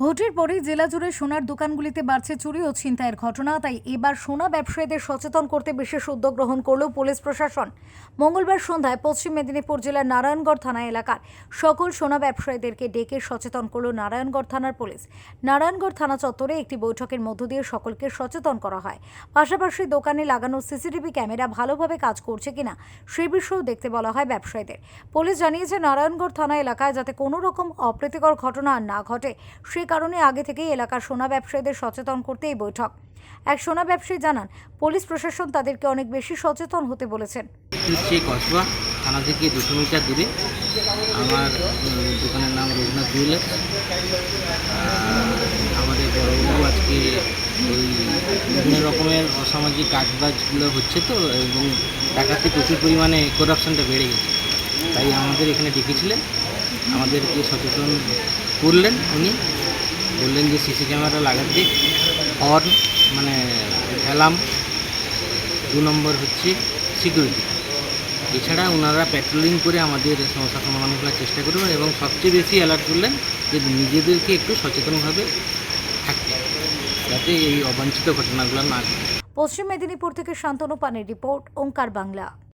ভোটের পরে জেলা জুড়ে সোনার দোকানগুলিতে বাড়ছে চুরি ও ছিনতাইয়ের ঘটনা, তাই এবার সোনা ব্যবসায়ীদের সচেতন করতে বিশেষ উদ্যোগ গ্রহণ করল পুলিশ প্রশাসন। মঙ্গলবার সন্ধ্যায় পশ্চিম মেদিনীপুর জেলার নারায়ণগড় থানা এলাকার সকল সোনা ব্যবসায়ীদেরকে ডেকে সচেতন করল নারায়ণগড় থানার পুলিশ। নারায়ণগড় থানা চত্বরে একটি বৈঠকের মধ্য দিয়ে সকলকে সচেতন করা হয়। পাশাপাশি দোকানে লাগানো সিসিটিভি ক্যামেরা ভালোভাবে কাজ করছে কিনা, সে বিষয়েও দেখতে বলা হয় ব্যবসায়ীদের। পুলিশ জানিয়েছে, নারায়ণগড় থানা এলাকায় যাতে কোনো রকম অপ্রীতিকর ঘটনা না ঘটে, সে কারণে আগে থেকেই এলাকার সোনা ব্যবসায়ীদের সচেতন করতে এই বৈঠক। এক সোনা ব্যবসায়ী জানান, পুলিশ প্রশাসন তাদেরকে অনেক বেশি সচেতন হতে বলেছেন। থানা থেকে দুশো মিটার দূরে। আমার দোকানের নাম রঘুনাথ জুয়েলার্স। আমাদের বড়বাবু আজকে ওই বিভিন্ন রকমের অসামাজিক কাজবাজগুলো হচ্ছে তো, এবং টাকাতে প্রচুর পরিমাণে করাপশনটা বেড়ে গেছে। তাই আমাদের এখানে ডেকেছিলেন। আমাদেরকে সচেতন করলেন উনি। বললেন যে সিসি ক্যামেরা লাগাতে হর্ন মানে অ্যালার্ম দু নম্বর হচ্ছে সিকিউরিটি। এছাড়া ওনারা প্যাট্রোলিং করে আমাদের সমস্যা সমাধান করার চেষ্টা করবেন এবং সবচেয়ে বেশি অ্যালার্ট করলেন যে নিজেদেরকে একটু সচেতনভাবে থাকতে যাতে এই অবাঞ্ছিত ঘটনাগুলো না পশ্চিম মেদিনীপুর থেকে শান্তনু পানের রিপোর্ট, ওঙ্কার বাংলা।